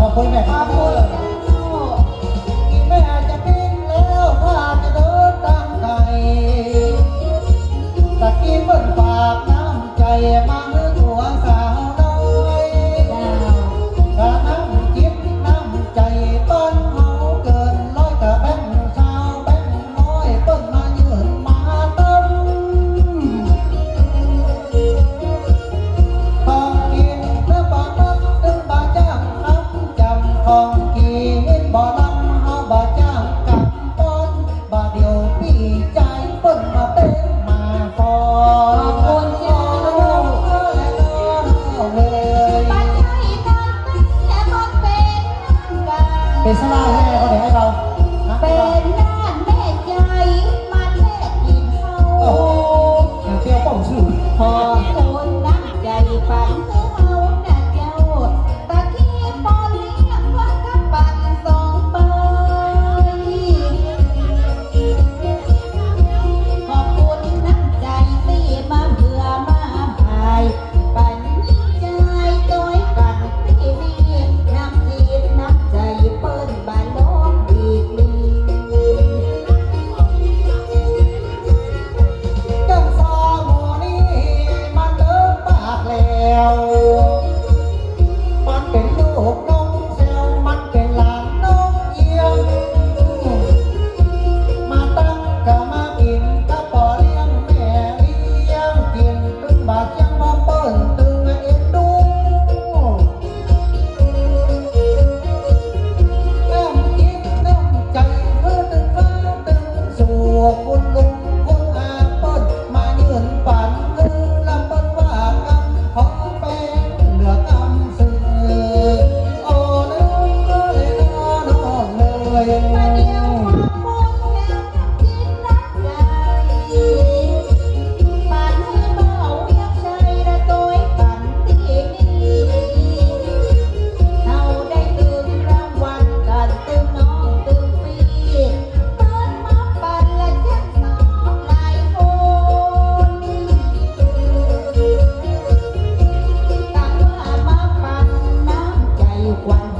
ขอบคุณแม่ขอบคุณม่จะบินแล้วข้าจะเดินทาตะกี้บนปากน้ำใจมั่ง เป็นสลายให้ไงคนไหนให้เราเป็นหน้าแม่ใจมาเทศอินเขาเปรี้ยวป่องชื่อพอ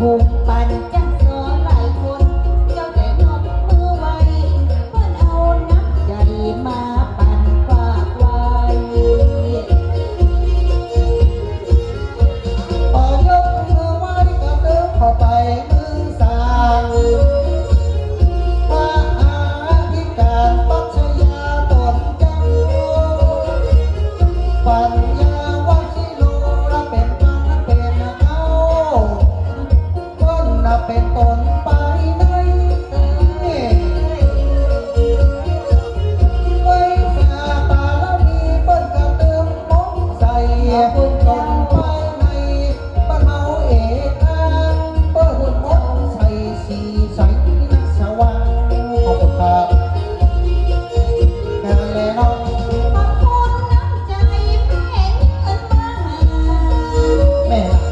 com Yeah.